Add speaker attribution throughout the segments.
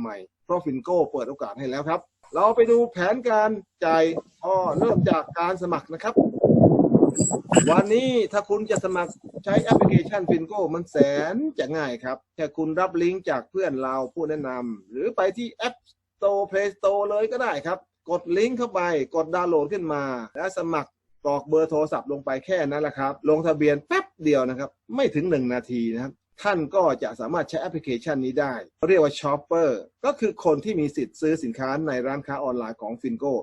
Speaker 1: ใหม่เพราะฟินโก้เปิดโอกาสให้แล้วครับ เราไปดูแผนการจ่ายก็เริ่มจากการสมัครนะครับ วันนี้ถ้าคุณจะสมัครใช้แอปพลิเคชันฟินโก้มันแสนจะง่ายครับ แค่คุณรับลิงก์จากเพื่อนเราผู้แนะนำหรือไปที่ App Store Play Store เลยก็ได้ครับ กดลิงก์เข้าไปกดดาวน์โหลดขึ้นมา แล้วสมัครกรอกเบอร์โทรศัพท์ลงไปแค่นั้นแหละครับ ลงทะเบียนแป๊บเดียวนะครับ ไม่ถึง 1 นาทีนะครับ ท่านก็จะสามารถใช้แอปพลิเคชันนี้ได้เรียกว่าช็อปเปอร์ก็คือคนที่มีสิทธิ์ซื้อสินค้าในร้านค้าออนไลน์ของฟินโก้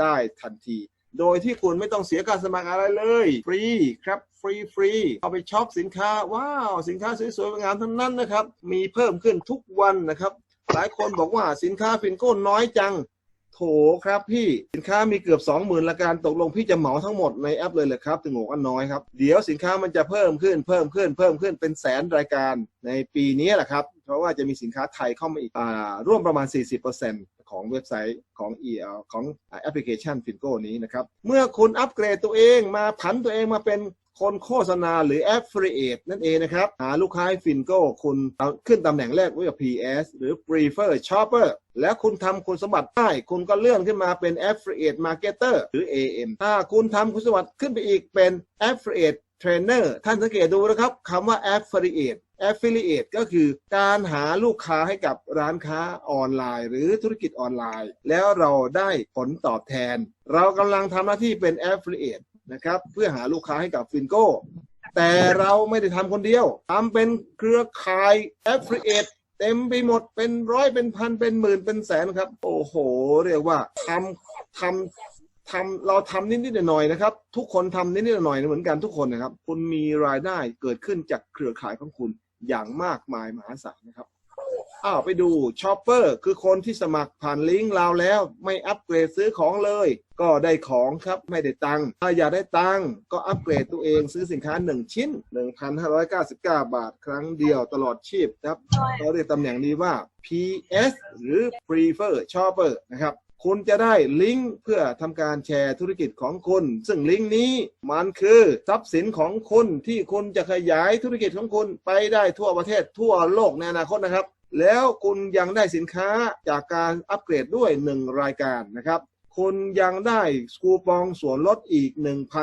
Speaker 1: ได้ทันที โดยที่คุณไม่ต้องเสียการสมัครอะไรเลย ฟรีครับฟรีฟรีเอาไปช็อปสินค้า ว้าว สินค้าสวยๆงามทั้งนั้นนะครับ มีเพิ่มขึ้นทุกวันนะครับ หลายคนบอกว่าสินค้าฟินโก้น้อยจัง โถครับพี่สินค้ามีเกือบ 20,000ละการตกลงพี่จะเหมาทั้งหมดในแอปเลยเหรอครับถึงโง่อันน้อยครับ เดี๋ยวสินค้ามันจะเพิ่มขึ้นเพิ่มขึ้นเพิ่มขึ้นเป็นแสนรายการในปีนี้แหละครับ เพราะว่าจะมีสินค้าไทยเข้ามาอีกอ่าร่วมประมาณ 40%ของเว็บไซต์ของ e อของแอปพลิเคชันฟินโกนี้นะครับ เมื่อคุณอัปเกรดตัวเองมาผันตัวเองมาเป็น คนโฆษณาหรือ Affiliate นั่นเองนะครับ หาลูกค้าให้ฟินโก้คุณขึ้นตำแหน่งแรกไว้กับ PS หรือ Prefer Shopper แล้วคุณทำคุณสมบัติได้ คุณก็เลื่อนขึ้นมาเป็น Affiliate Marketer หรือ AM ถ้าคุณทำคุณสมบัติขึ้นไปอีกเป็น Affiliate Trainer ท่านสังเกตดูนะครับคำว่า Affiliate Affiliate ก็คือการหาลูกค้าให้กับร้านค้าออนไลน์ หรือธุรกิจออนไลน์ แล้วเราได้ผลตอบแทน เรากำลังทำหน้าที่เป็น Affiliate นะครับ เพื่อหาลูกค้าให้กับฟินโก้ แต่เราไม่ได้ทำคนเดียวทำเป็นเครือข่าย Affiliate เต็มไปหมดเป็นร้อยเป็นพันเป็นหมื่นเป็นแสนครับ โอ้โห เรียกว่าทำทำทำเราทำนิดๆหน่อยๆนะครับ ทุกคนทำนิดๆหน่อยๆเหมือนกันทุกคนนะครับ คุณมีรายได้เกิดขึ้นจากเครือข่ายของคุณอย่างมากมายมหาศาลนะครับ อ้าวไปดูช็อปเปอร์คือคนที่สมัครผ่านลิงก์เราแล้ว ไม่อัปเกรดซื้อของเลย ก็ได้ของครับไม่ได้ตังค์ถ้าอยากได้ตังค์ก็อัปเกรดตัวเองซื้อสินค้า 1 ชิ้น 1,599 บาท ครั้งเดียวตลอดชีพครับเราเรียกตำแหน่งนี้ว่า PS หรือ Prefer Shopper นะครับคุณจะได้ลิงก์เพื่อทำการแชร์ธุรกิจของคุณ ซึ่งลิงก์นี้มันคือทรัพย์สินของคุณที่คุณจะขยายธุรกิจของคุณไปได้ทั่วประเทศทั่วโลกในอนาคตนะครับ แล้วคุณยังได้สินค้าจากการอัปเกรดด้วย 1 รายการนะครับคุณยังได้คูปองส่วนลดอีก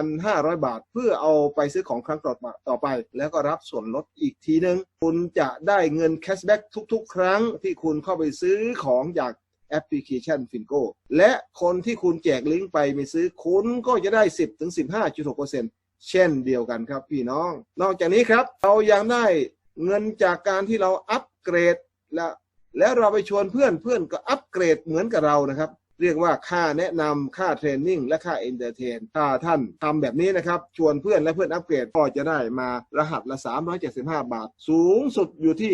Speaker 1: 1,500 บาท เพื่อเอาไปซื้อของครั้งต่อไปต่อไป แล้วก็รับส่วนลดอีกทีนึง คุณจะได้เงินแคชแบ็กทุกๆ ครั้งที่คุณเข้าไปซื้อของจากแอปพลิเคชันฟินโกและคนที่คุณแจกลิงก์ไปไปซื้อคุณก็จะได้ 10-15.6%เช่นเดียวกันครับพี่น้อง นอกจากนี้ครับ เรายังได้เงินจากการที่เราอัปเกรด แล้วแล้วเราไปชวนเพื่อนเพื่อนก็อัปเกรดเหมือนกับเรานะครับ เรียกว่าค่าแนะนำค่าเทรนนิ่งและค่าเอนเตอร์เทนถ้าท่านทำแบบนี้นะครับ ชวนเพื่อนและเพื่อนอัปเกรดก็จะได้มารหัสละ 375 บาท สูงสุดอยู่ที่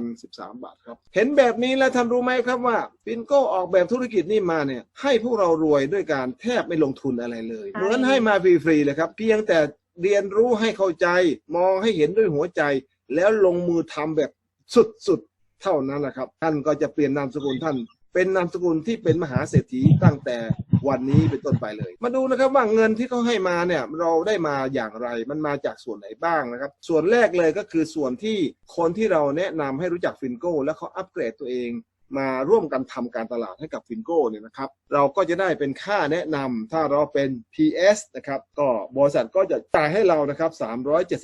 Speaker 1: 1,013 บาทครับ เห็นแบบนี้แล้วท่านรู้ไหมครับว่าฟินโก้ออกแบบธุรกิจนี่มาเนี่ยให้พวกเรารวยด้วยการแทบไม่ลงทุนอะไรเลย เหมือนให้มาฟรีๆเลยครับเพียงแต่เรียนรู้ให้เข้าใจ มองให้เห็นด้วยหัวใจ แล้วลงมือทำแบบสุดๆ เท่านั้นแหละครับ ท่านก็จะเปลี่ยนนามสกุลท่าน เป็นนามสกุลที่เป็นมหาเศรษฐีตั้งแต่วันนี้เป็นต้นไปเลย มาดูนะครับว่าเงินที่เขาให้มาเนี่ยเราได้มาอย่างไรมันมาจากส่วนไหนบ้างนะครับ ส่วนแรกเลยก็คือส่วนที่คนที่เราแนะนำให้รู้จักฟินโก้ แล้วเขาอัปเกรดตัวเอง มาร่วมกันทำการตลาดให้กับฟินโก้เนี่ยนะครับ เราก็จะได้เป็นค่าแนะนำถ้าเราเป็น PS นะครับก็บริษัทก็จะจ่ายให้เรานะครับ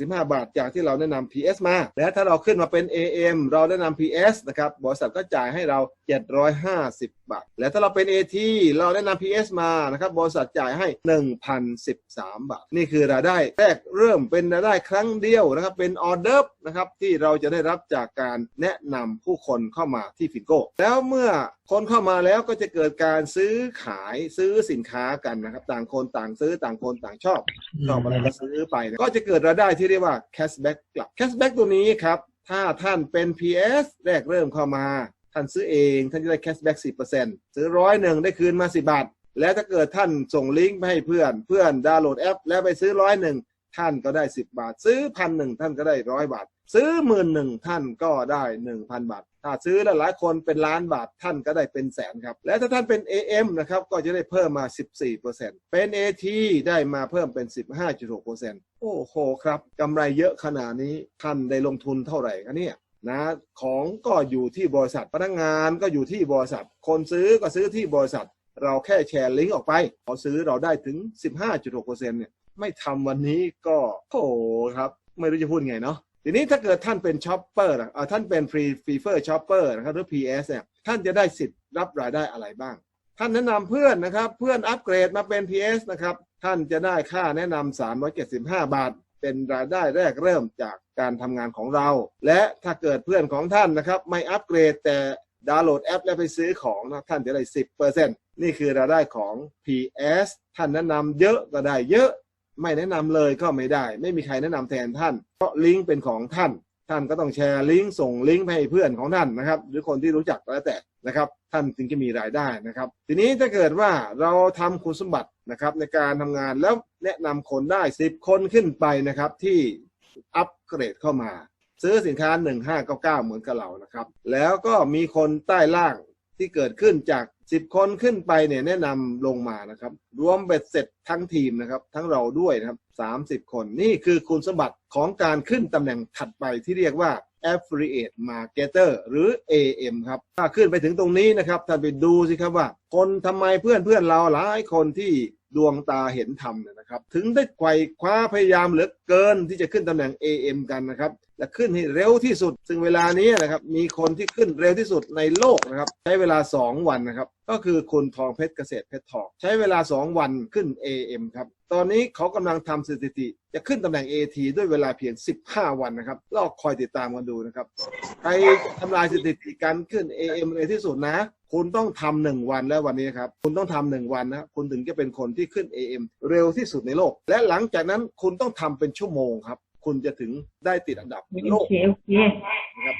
Speaker 1: 375 บาทจากที่เราแนะนำ PS มา และถ้าเราขึ้นมาเป็น AM เราแนะนำ PS นะครับบริษัทก็จ่ายให้เรา 750 บาท และถ้าเราเป็น AT เราแนะนำ PS มานะครับบริษัทจ่ายให้ 1,013 บาท นี่คือรายได้แรกเริ่มเป็นรายได้ครั้งเดียวนะครับเป็นออเดอร์นะครับที่เราจะได้รับจากการแนะนำผู้คนเข้ามาที่ฟินโก้แล้วเมื่อคนเข้ามาแล้วก็จะเกิดการซื้อขายซื้อสินค้ากันนะครับ ต่างคนต่างซื้อต่างคนต่างชอบ ชอบอะไรก็ซื้อไปนะก็จะเกิดรายได้ที่เรียกว่า cashback กลับ cashback ตัวนี้ครับถ้าท่านเป็น PS แรกเริ่มเข้ามา ท่านซื้อเองท่านจะได้ cashback 10%ซื้อร้อยหนึ่งได้คืนมา10บาท แล้วถ้าเกิดท่านส่งลิงก์ไปให้เพื่อนเพื่อนดาวน์โหลดแอป แล้วไปซื้อร้อยหนึ่งท่านก็ได้10บาท ซื้อพันหนึ่งท่านก็ได้ร้อยบาท ซื้อหมื่นหนึ่งท่านก็ได้1,000บาท ถ้าซื้อหลายคนเป็นล้านบาทท่านก็ได้เป็นแสนครับ และถ้าท่านเป็น AM นะครับก็จะได้เพิ่มมา 14%เป็น AT ได้มาเพิ่มเป็น 15.6%โอ้โหครับกำไรเยอะขนาดนี้ท่านได้ลงทุนเท่าไหร่คะเนี่ยนะของก็อยู่ที่บริษัทพนักงานก็อยู่ที่บริษัท คนซื้อก็ซื้อที่บริษัท เราแค่แชร์ลิงก์ออกไปเขาซื้อเราได้ถึง 15.6%เนี่ยไม่ทำวันนี้ก็โอ้โหครับ ไม่รู้จะพูดไงเนาะ ทีนี้ถ้าเกิดท่านเป็นช็อปเปอร์ท่านเป็นฟรีฟรีเฟอร์ช็อปเปอร์นะครับหรือ PS เนี่ยท่านจะได้สิทธิ์รับรายได้อะไรบ้าง ท่านแนะนำเพื่อนนะครับ เพื่อนอัปเกรดมาเป็น PS นะครับ ท่านจะได้ค่าแนะนำ375 บาท เป็นรายได้แรกเริ่มจากการทำงานของเรา และถ้าเกิดเพื่อนของท่านนะครับ ไม่อัปเกรดแต่ดาวน์โหลดแอป แล้วไปซื้อของนะท่านจะได้ 10%นี่คือรายได้ของ PS ท่านแนะนำเยอะก็ได้เยอะ ไม่แนะนำเลยก็ไม่ได้ ไม่มีใครแนะนำแทนท่าน เพราะลิงก์เป็นของท่าน ท่านก็ต้องแชร์ลิงก์ส่งลิงก์ให้เพื่อนของท่านนะครับ หรือคนที่รู้จักก็แล้วแต่นะครับท่านจึงจะมีรายได้นะครับ ทีนี้ถ้าเกิดว่าเราทำคุณสมบัตินะครับในการทำงานแล้วแนะนำคนได้ 10 คนขึ้นไปนะครับที่อัปเกรดเข้ามา ซื้อสินค้า 1599 เหมือนกับเรานะครับ แล้วก็มีคนใต้ล่าง ที่เกิดขึ้นจาก 10 คนขึ้นไปเนี่ยแนะนำลงมานะครับ รวมเบ็ดเสร็จทั้งทีมนะครับ ทั้งเราด้วยนะครับ 30 คนนี่คือคุณสมบัติของการขึ้นตำแหน่งถัดไปที่เรียกว่า Affiliate Marketer หรือ AM ครับ ถ้าขึ้นไปถึงตรงนี้นะครับท่านไปดูสิครับว่า คนทำไมเพื่อนเพื่อนเราหลายคนที่ดวงตาเห็นธรรมเนะครับถึงได้ไขว่คว้าพยายามเหลือเกินที่จะขึ้นตำแหน่ง AM กันนะครับและขึ้นให้เร็วที่สุด ซึ่งเวลานี้นะครับมีคนที่ขึ้นเร็วที่สุดในโลกนะครับใช้เวลา 2 วันนะครับก็คือคุณทองเพชรเกษตรเพชรทองใช้เวลา 2 วันขึ้น AM ครับตอนนี้เขากำลังทำสถิติ จะขึ้นตำแหน่ง AT ด้วยเวลาเพียง 15 วันนะครับลอกคอยติดตามกันดูนะครับใครทำลายสถิติการขึ้น AM เร็วที่สุดนะคุณต้องทำหนึ่งวันแล้ววันนี้ครับคุณต้องทำหนึ่งวันนะคุณถึงจะเป็นคนที่ขึ้น AM เร็วที่สุดในโลก และหลังจากนั้นคุณต้องทำเป็นชั่วโมงครับ คุณจะถึงได้ติดอันดับโลก
Speaker 2: Okay, okay.
Speaker 1: นะครับ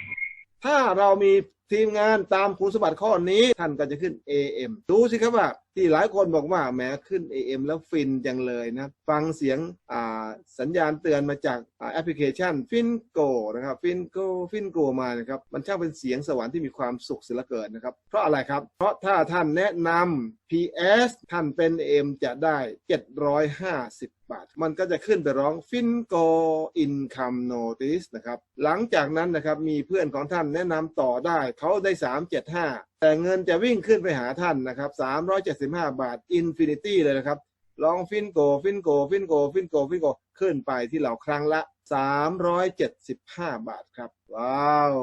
Speaker 1: ถ้าเรามีทีมงานตามคุณสมบัติข้อนี้ท่านก็จะขึ้น AM ดูสิครับว่าที่หลายคนบอกว่าแหม้ขึ้น AM แล้วฟินจังเลยนะ ฟังเสียงสัญญาณเตือนมาจากแอปพลิเคชันฟินโกนะครับฟินโกฟินโกมานะครับ มันช่างเป็นเสียงสวรรค์ที่มีความสุขเสียเหลือเกินนะครับ เพราะอะไรครับ เพราะถ้าท่านแนะนำ PS ท่านเป็น AM จะได้ 750 บาท มันก็จะขึ้นไปร้อง Finco Income Notice นะครับหลังจากนั้นนะครับมีเพื่อนของท่านแนะนำต่อได้เขาได้ 375 แต่เงินจะวิ่งขึ้นไปหาท่านนะครับ375 บาท Infinity เลยนะครับลองฟินโกฟินโกฟินโกฟินโกฟินโกขึ้นไปที่เราครั้งละ 375 บาทครับ ว้าว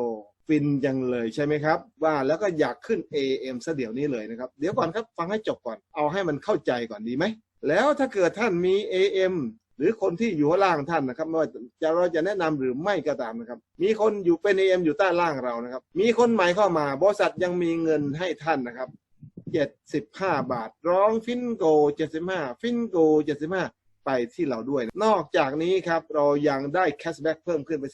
Speaker 1: ฟินจังเลยใช่ไหมครับ ว่าแล้วก็อยากขึ้น AM ซะเดี๋ยวนี้เลยนะครับ เดี๋ยวก่อนครับ ฟังให้จบก่อนเอาให้มันเข้าใจก่อนดีไหม แล้วถ้าเกิดท่านมี AM หรือคนที่อยู่ล่างท่านนะครับไม่ว่าจะเราจะแนะนำหรือไม่ก็ตามนะครับ มีคนอยู่เป็น AM อยู่ใต้ล่างเรานะครับ มีคนใหม่เข้ามาบริษัทยังมีเงินให้ท่านนะครับ75บาท ร้องฟินโก75ฟินโก75ไปที่เราด้วย นอกจากนี้ครับเรายังได้แคชแบ็กเพิ่มขึ้นไป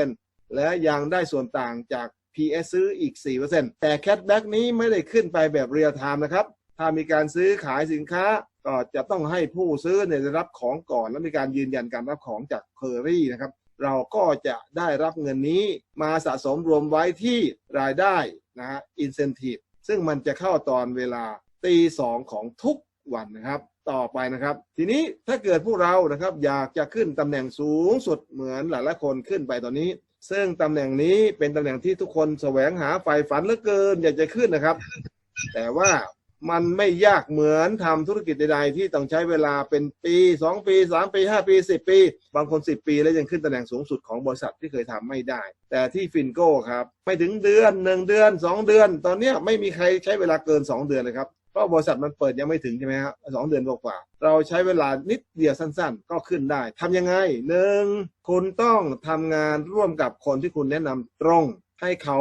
Speaker 1: 14%และยังได้ส่วนต่างจาก PS ซื้ออีก 4%แต่แคชแบ็กนี้ไม่ได้ขึ้นไปแบบเรียลไทม์นะครับ ถ้ามีการซื้อขายสินค้า ก็จะต้องให้ผู้ซื้อเนี่ยได้รับของก่อน และมีการยืนยันการรับของจากเคอรี่นะครับ เราก็จะได้รับเงินนี้มาสะสมรวมไว้ที่รายได้นะฮะ incentive ซึ่งมันจะเข้าตอนเวลาตีสองของทุกวันนะครับ ต่อไปนะครับ ทีนี้ถ้าเกิดพวกเรานะครับอยากจะขึ้นตำแหน่งสูงสุดเหมือนหลายๆคนขึ้นไปตอนนี้ ซึ่งตำแหน่งนี้เป็นตำแหน่งที่ทุกคนแสวงหาใฝ่ฝันเหลือเกินอยากจะขึ้นนะครับ แต่ว่า มันไม่ยากเหมือนทำธุรกิจใดๆ ที่ต้องใช้เวลาเป็นปี2ปี3ปี5ปี10ปี บางคน10ปีแล้วยังขึ้นตำแหน่งสูงสุดของบริษัทที่เคยทำไม่ได้ แต่ที่ฟินโก้ครับไม่ถึงเดือน1เดือน2เดือน ตอนนี้ไม่มีใครใช้เวลาเกิน2เดือนเลยครับเพราะบริษัทมันเปิดยังไม่ถึงใช่ไหมครับสองเดือนกว่าเราใช้เวลานิดเดียวสั้นๆ ก็ขึ้นได้ทำยังไงหนึ่งคุณต้องทำงานร่วมกับคนที่คุณแนะนำตรง ให้เขา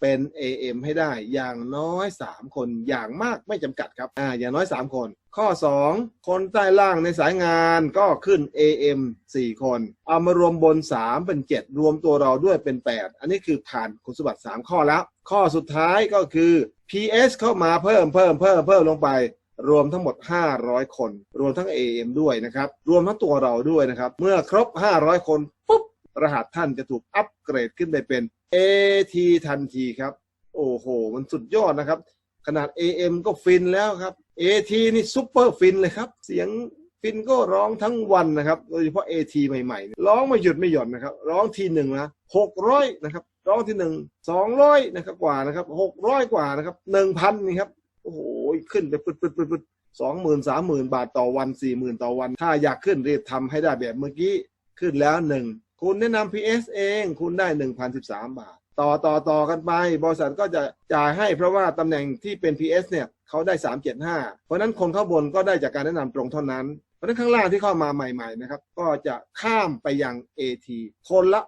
Speaker 1: เป็น AM ให้ได้อย่างน้อย 3 คนอย่างมากไม่จำกัดครับอ่าอย่างน้อย 3 คน ข้อ 2 คนใต้ล่างในสายงานก็ขึ้น AM 4 คน เอามารวมบน 3 เป็น 7 รวมตัวเราด้วยเป็น 8 อันนี้คือผ่านคุณสมบัติ 3 ข้อแล้ว ข้อสุดท้ายก็คือ PS เข้ามาเพิ่มเพิ่มเพิ่มเพิ่มลงไปรวมทั้งหมด 500 คน รวมทั้ง AM ด้วยนะครับ รวมทั้งตัวเราด้วยนะครับ เมื่อครบ 500 คน ปุ๊บ รหัสท่านจะถูกอัปเกรดขึ้นไปเป็น AT ทันทีครับ โอ้โห มันสุดยอดนะครับ ขนาด AM ก็ฟินแล้วครับ AT นี่ซุปเปอร์ฟินเลยครับ เสียงฟินก็ร้องทั้งวันนะครับ โดยเฉพาะ AT ใหม่ๆ ร้องไม่หยุดไม่หย่อนนะครับ ร้องทีหนึ่งนะหกร้อยนะครับ ร้องทีหนึ่งสองร้อยนะครับกว่านะครับหกร้อยกว่านะครับหนึ่งพันนี่ครับ โอ้โห ขึ้นไปปึ๊ดปึ๊ดปึ๊ดปึ๊ดสองหมื่นสามหมื่นบาทต่อวันสี่หมื่นต่อวัน ถ้าอยากขึ้นรีบทำให้ได้แบบเมื่อกี้ ขึ้นแล้วหนึ่ง คุณแนะนำ PS เอง คุณได้หนึ่งพันสิบสามบาท ต่อต่อต่อกันไป บริษัทก็จะจ่ายให้เพราะว่าตำแหน่งที่เป็น PS เนี่ยเขาได้ 375 เพราะนั้นคนข้างบนก็ได้จากการแนะนำตรงเท่านั้น เพราะฉะนั้นข้างล่างที่เข้ามาใหม่ๆนะครับ ก็จะข้ามไปยัง AT คนละ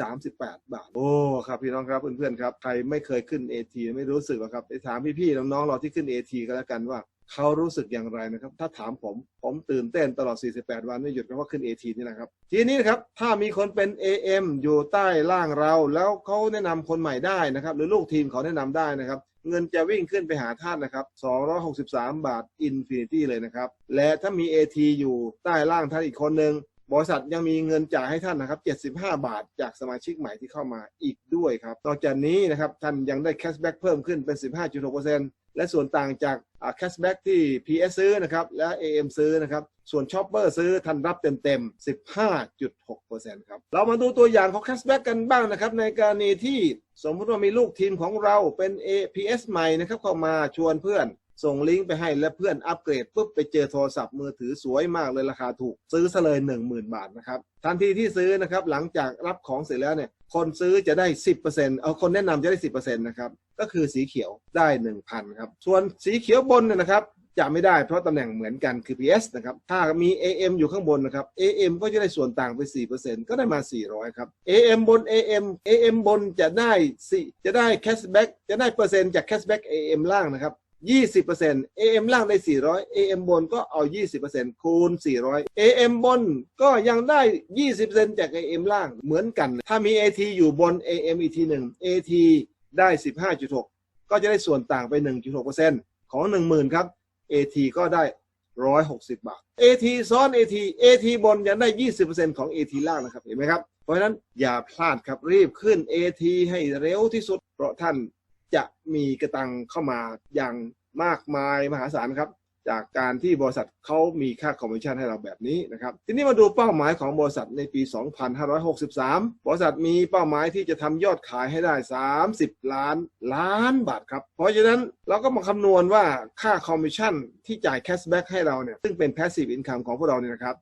Speaker 1: 638 บาท โอ้ครับพี่น้องครับเพื่อนๆครับ ใครไม่เคยขึ้น AT ไม่รู้สึกหรอกครับไปถามพี่ๆน้องๆเราที่ขึ้น AT ก็แล้วกันว่า เขารู้สึกอย่างไรนะครับ ถ้าถามผม ผมตื่นเต้นตลอด 48 วันไม่หยุดเพราะว่าขึ้น AT นี่นะครับ ทีนี้นะครับ ถ้ามีคนเป็น AM อยู่ใต้ล่างเรา แล้วเขาแนะนำคนใหม่ได้นะครับ หรือลูกทีมเขาแนะนำได้นะครับเงินจะวิ่งขึ้นไปหาท่านนะครับ 263 บาท Infinity เลยนะครับ และถ้ามี AT อยู่ใต้ล่างท่านอีกคนหนึ่งบริษัทยังมีเงินจ่ายให้ท่านนะครับ 75 บาทจากสมาชิกใหม่ที่เข้ามาอีกด้วยครับ นอกจากนี้นะครับท่านยังได้แคชแบ็กเพิ่มขึ้นเป็น 15.6% และส่วนต่างจากแคชแบ็กที่ PS ซื้อนะครับ และ AM ซื้อนะครับ ส่วนช็อปเปอร์ซื้อทันรับเต็มๆ 15.6%ครับ เรามาดูตัวอย่างของแคชแบ็กกันบ้างนะครับ ในกรณีที่สมมติว่ามีลูกทีมของเราเป็น APS ใหม่นะครับเข้ามาชวนเพื่อน ส่งลิงก์ไปให้และเพื่อนอัปเกรดปุ๊บไปเจอโทรศัพท์มือถือสวยมากเลยราคาถูก ซื้อซะเลย 10,000 บาทนะครับทันทีที่ซื้อนะครับหลังจากรับของเสร็จแล้วเนี่ยคนซื้อจะได้ 10%เอาคนแนะนำจะได้ 10%นะครับก็คือสีเขียวได้ 1,000ครับส่วนสีเขียวบนเนี่ยนะครับจะไม่ได้เพราะตำแหน่งเหมือนกันคือ PS นะครับ ถ้ามี AM อยู่ข้างบนนะครับ AM ก็จะได้ส่วนต่างไป 4%ก็ได้มา 400 ครับ AM บน AM AM บนจะได้4จะได้แคชแบ็กจะได้เปอร์เซ็นต์จากแคชแบ็ก AM ล่างนะครับ ยี่สิบเปอร์เซ็นต์ AM ล่างได้สี่ร้อย AM บนก็เอายี่สิบเปอร์เซ็นต์คูณสี่ร้อย AM บนก็ยังได้ยี่สิบเปอร์เซ็นต์จาก AM ล่างเหมือนกัน ถ้ามี AT อยู่บน AM อีกทีหนึ่ง AT ได้สิบห้าจุดหกก็จะได้ส่วนต่างไปหนึ่งจุดหกเปอร์เซ็นต์ของหนึ่งหมื่นครับ AT ก็ได้ร้อยหกสิบบาท AT ซ้อน AT AT บนยังได้ยี่สิบเปอร์เซ็นต์ของ AT ล่างนะครับ เห็นไหมครับ เพราะฉะนั้นอย่าพลาดครับรีบขึ้น AT ให้เร็วที่สุดเพราะท่าน จะมีกระตังเข้ามาอย่างมากมายมหาศาลครับจากการที่บริษัทเขามีค่าคอมมิชชั่นให้เราแบบนี้นะครับ ทีนี้มาดูเป้าหมายของบริษัทในปี 2563 บริษัทมีเป้าหมายที่จะทำยอดขายให้ได้ 30 ล้านล้านบาทครับ เพราะฉะนั้นเราก็มาคำนวณว่าค่าคอมมิชชั่นที่จ่ายแคชแบ็กให้เราเนี่ย ซึ่งเป็น passive income ของพวกเราเนี่ยนะครับ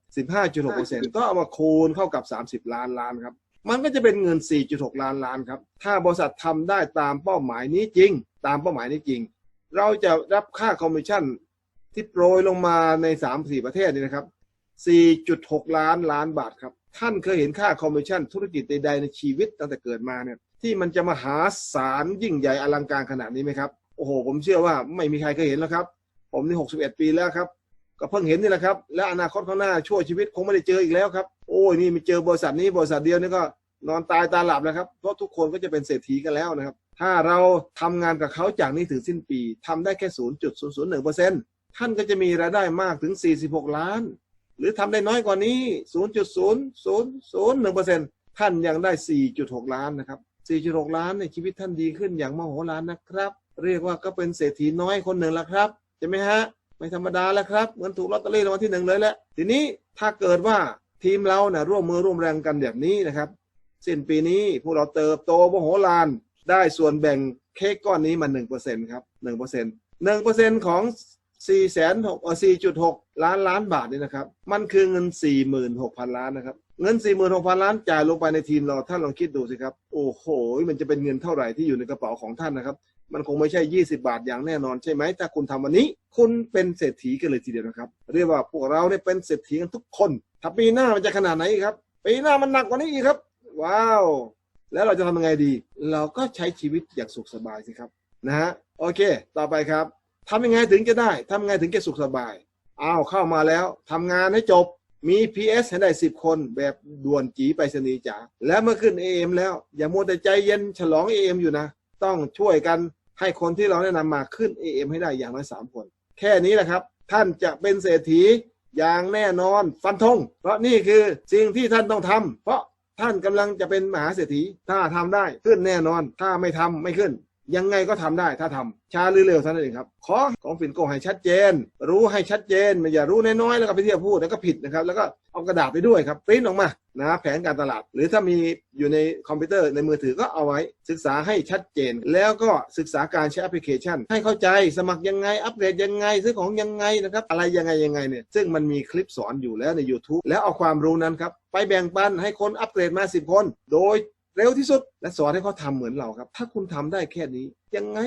Speaker 1: 15.6%ก็เอามาคูณเข้ากับ 30 ล้านล้านครับ มันก็จะเป็นเงิน 4.6 ล้านล้านครับ ถ้าบริษัททำได้ตามเป้าหมายนี้จริง ตามเป้าหมายนี้จริง เราจะรับค่าคอมมิชชั่นที่โปรยลงมาใน 3-4 ประเทศนี่นะครับ 4.6 ล้านล้านบาทครับ ท่านเคยเห็นค่าคอมมิชชั่นธุรกิจใดๆในชีวิตตั้งแต่เกิดมาเนี่ยที่มันจะมหาศาลยิ่งใหญ่อลังการขนาดนี้ไหมครับ โอ้โห ผมเชื่อว่าไม่มีใครเคยเห็นแล้วครับ ผมนี่ 61 ปีแล้วครับ ก็เพิ่งเห็นนี่แหละครับ และอนาคตข้างหน้าชั่วชีวิตคงไม่ได้เจออีกแล้วครับ โอ้ยนี่มีเจอบริษัทนี้บริษัทเดียวนี่ก็นอนตายตาหลับแล้วครับ เพราะทุกคนก็จะเป็นเศรษฐีกันแล้วนะครับ ถ้าเราทำงานกับเขาจากนี้ถึงสิ้นปีทำได้แค่0.001%ท่านก็จะมีรายได้มากถึง46ล้าน หรือทำได้น้อยกว่านี้0.0001%ท่านยังได้4.6ล้านนะครับ4.6ล้านในชีวิตท่านดีขึ้นอย่างมโหฬารนะครับ เรียกว่าก็เป็นเศรษฐีน้อยคนหนึ่งล้วครับใช่ไหมฮะ ไม่ธรรมดาแล้วครับเหมือนถูกลอตเตอรี่รางวัลที่หนึ่งเลยแหละทีนี้ถ้าเกิดว่าทีมเราเนะร่วมมือร่วมแรงกันแบบนี้นะครับสิ้นปีนี้พวกเราเติบโตมโหฬารได้ส่วนแบ่งเค้กก้อนนี้มา1%ครับ1% 1%ของ4 6 0 0 4.6ล้านล้านบาทนี่นะครับ มันคือเงิน46,000ล้านนะครับ เงิน46,000ล้านจ่ายลงไปในทีมเราท่านลองคิดดูสิครับ โอ้โห มันจะเป็นเงินเท่าไหร่ที่อยู่ในกระเป๋าของท่านนะครับ มันคงไม่ใช่ 20 บาทอย่างแน่นอนใช่ไหมถ้าคุณทำวันนี้คุณเป็นเศรษฐีกันเลยทีเดียวนะครับ เรียกว่าพวกเราเนี่ยเป็นเศรษฐีกันทุกคนถ้าปีหน้ามันจะขนาดไหนครับปีหน้ามันหนักกว่านี้อีกครับ ว้าว แล้วเราจะทำยังไงดี เราก็ใช้ชีวิตอย่างสุขสบายสิครับนะฮะโอเค ต่อไปครับทำยังไงถึงจะได้ทำยังไงถึงจะสุขสบายอ้าวเข้ามาแล้วทำงานให้จบมี PS ให้ได้ 10 คนแบบด่วนจีไปรษณีจ๋าแล้วเมื่อขึ้น AM แล้ว อย่ามัวแต่ใจเย็นฉลอง AM อยู่นะ ต้องช่วยกัน ให้คนที่เราแนะนำมาขึ้น AM ให้ได้อย่างน้อยสามคน แค่นี้แหละครับ ท่านจะเป็นเศรษฐีอย่างแน่นอนฟันธงเพราะนี่คือสิ่งที่ท่านต้องทำเพราะท่านกำลังจะเป็นมหาเศรษฐีถ้าทำได้ขึ้นแน่นอน ถ้าไม่ทำไม่ขึ้น ยังไงก็ทำได้ถ้าทำช้าหรือเร็วเท่านั้นเองครับขอของฟินโกให้ชัดเจน รู้ให้ชัดเจนไม่อย่ารู้น้อยๆแล้วก็ไปเที่ยวพูดแล้วก็ผิดนะครับ แล้วก็เอากระดาษไปด้วยครับปริ้นออกมานะแผนการตลาด หรือถ้ามีอยู่ในคอมพิวเตอร์ในมือถือก็เอาไว้ ศึกษาให้ชัดเจน แล้วก็ศึกษาการใช้แอปพลิเคชัน ให้เข้าใจสมัครยังไง อัปเดตยังไง ซื้อของยังไงนะครับ อะไรยังไงยังไงเนี่ยซึ่งมันมีคลิปสอนอยู่แล้วใน YouTube แล้วเอาความรู้นั้นครับไปแบ่งปันให้คนอัปเกรดมา 10 คน โดย เร็วที่สุด และสอนให้เขาทำเหมือนเราครับ ถ้าคุณทำได้แค่นี้ ยังไง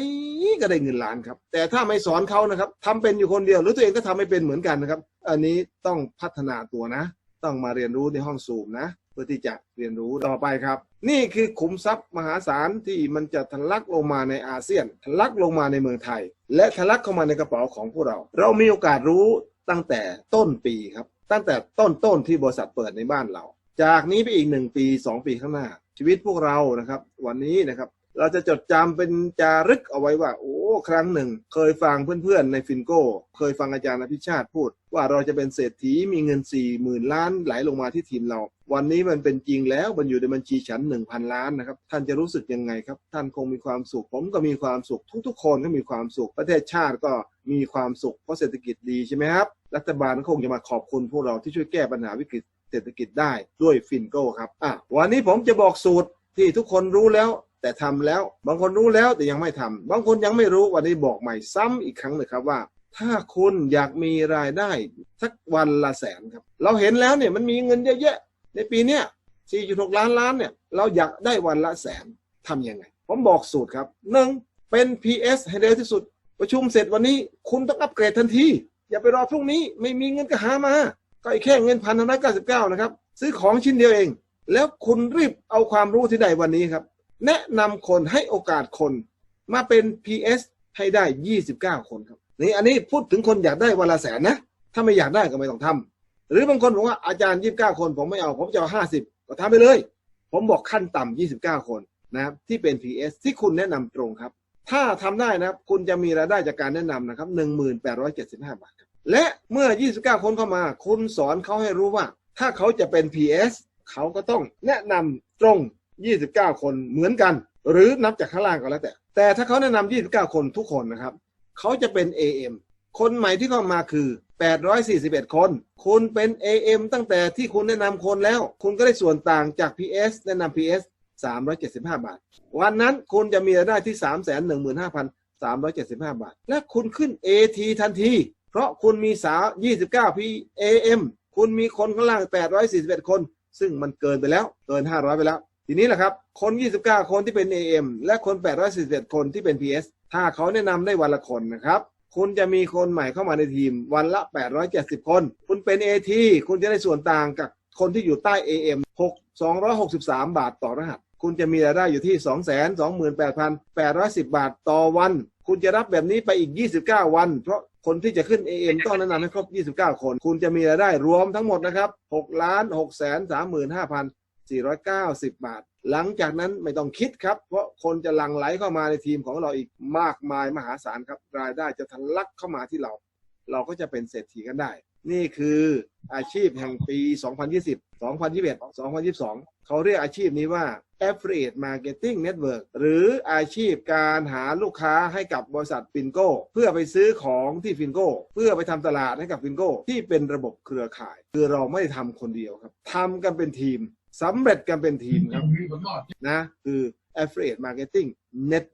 Speaker 1: ก็ได้เงินล้านครับ แต่ถ้าไม่สอนเขานะครับทำเป็นอยู่คนเดียวหรือตัวเองก็ทำไม่เป็นเหมือนกันนะครับ อันนี้ต้องพัฒนาตัวนะ ต้องมาเรียนรู้ในห้องซูมนะเพื่อที่จะเรียนรู้ต่อไปครับ นี่คือขุมทรัพย์มหาศาลที่มันจะทะลักลงมาในอาเซียนทะลักลงมาในเมืองไทย และทะลักเข้ามาในกระเป๋าของพวกเรา เรามีโอกาสรู้ตั้งแต่ต้นปีครับ ตั้งแต่ต้นต้นๆที่บริษัทเปิดในบ้านเรา จากนี้ไปอีกหนึ่งปีสองปีข้างหน้า ชีวิตพวกเรานะครับ วันนี้นะครับ เราจะจดจำเป็นจารึกเอาไว้ว่า โอ้ครั้งหนึ่ง เคยฟังเพื่อนๆในฟินโก้ เคยฟังอาจารย์อภิชาติพูด ว่าเราจะเป็นเศรษฐีมีเงิน4ี่หมื่นล้านไหลลงมาที่ทีมเรา วันนี้มันเป็นจริงแล้วมันอยู่ในบัญชีฉันหนึ่งพันล้านนะครับ ท่านจะรู้สึกยังไงครับ ท่านคงมีความสุข ผมก็มีความสุข ทุกๆ คนก็มีความสุข ประเทศชาติก็มีความสุขเพราะเศรษฐกิจดีใช่ไหมครับ รัฐบาลก็คงจะมาขอบคุณพวกเราที่ช่วยแก้ปัญหาวิกฤต เศรษฐกิจได้ด้วยฟินโก้ครับอะวันนี้ผมจะบอกสูตรที่ทุกคนรู้แล้วแต่ทำแล้ว บางคนรู้แล้วแต่ยังไม่ทำบางคนยังไม่รู้วันนี้บอกใหม่ซ้ำอีกครั้งหนะครับว่า ถ้าคุณอยากมีรายได้สักวันละแสนครับ เราเห็นแล้วเนี่ยมันมีเงินเยอะแยะ ในปีเนี้ย4.6 ล้านล้านเนี่ย เราอยากได้วันละแสนทำยังไง ผมบอกสูตรครับหนึ่งเป็น PS ให้เร็วที่สุด ประชุมเสร็จวันนี้ คุณต้องอัปเกรดทันที อย่าไปรอพรุ่งนี้ ไม่มีเงินก็หามา ก็อีกแค่เงินพันห้าร้อยเก้าสิบเก้านะครับ ซื้อของชิ้นเดียวเอง แล้วคุณรีบเอาความรู้ที่ได้วันนี้ครับ แนะนำคนให้โอกาสคนมาเป็น PS ให้ได้29คนครับนี่อันนี้พูดถึงคนอยากได้วันละแสนนะ ถ้าไม่อยากได้ก็ไม่ต้องทำหรือบางคนบอกว่าอาจารย์29คน ผมไม่เอาผมจะเอา50ก็ทำไปเลย ผมบอกขั้นต่ำ29คนนะครับที่เป็น PS ที่คุณแนะนำตรงครับ ถ้าทำได้นะครับคุณจะมีรายได้จากการแนะนำนะครับ1875บาทครับ และเมื่อ 29 คนเข้ามา คุณสอนเขาให้รู้ว่า ถ้าเขาจะเป็น PS เขาก็ต้องแนะนำตรง 29 คนเหมือนกัน หรือนับจากข้างล่างก็แล้วแต่ แต่ถ้าเขาแนะนำ29 คนทุกคนนะครับ เขาจะเป็น AM คนใหม่ที่เข้ามาคือ 841 คน คุณเป็น AM ตั้งแต่ที่คุณแนะนำคนแล้ว คุณก็ได้ส่วนต่างจาก PS แนะนำ PS 375 บาท วันนั้นคุณจะมีรายได้ที่ 315,375 บาท และคุณขึ้น AT ทันที เพราะคุณมีสาว 29 PAM คุณมีคนข้างล่าง 841 คน ซึ่งมันเกินไปแล้ว เกิน 500 ไปแล้ว ทีนี้แหละครับ คน 29 คนที่เป็น AM และคน 841 คนที่เป็น PS ถ้าเขาแนะนำได้วันละคนนะครับคุณจะมีคนใหม่เข้ามาในทีมวันละ 870 คน คุณเป็น AT คุณจะได้ส่วนต่างกับคนที่อยู่ใต้ AM 6 263 บาทต่อรหัส คุณจะมีรายได้อยู่ที่ 228,810 บาทต่อวัน คุณจะรับแบบนี้ไปอีก 29 วัน เพราะ คนที่จะขึ้น AM ต้องแนะนำให้ครบ 29 คน คุณจะมีรายได้รวมทั้งหมดนะครับ6ล้าน6แสน35,490 บาท หลังจากนั้นไม่ต้องคิดครับ เพราะคนจะหลั่งไหลเข้ามาในทีมของเราอีกมากมายมหาศาลครับ รายได้จะทะลักเข้ามาที่เรา เราก็จะเป็นเศรษฐีกันได้ นี่คืออาชีพแห่งปี 2020 2021 2022 เขาเรียกอาชีพนี้ว่า Affiliate Marketing Network หรืออาชีพการหาลูกค้าให้กับบริษัทฟินโก้ เพื่อไปซื้อของที่ฟินโก้ เพื่อไปทำตลาดให้กับฟินโก้ ที่เป็นระบบเครือข่าย คือเราไม่ได้ทำคนเดียวครับทำกันเป็นทีมสำเร็จกันเป็นทีมครับนะคือ Affiliate Marketing Net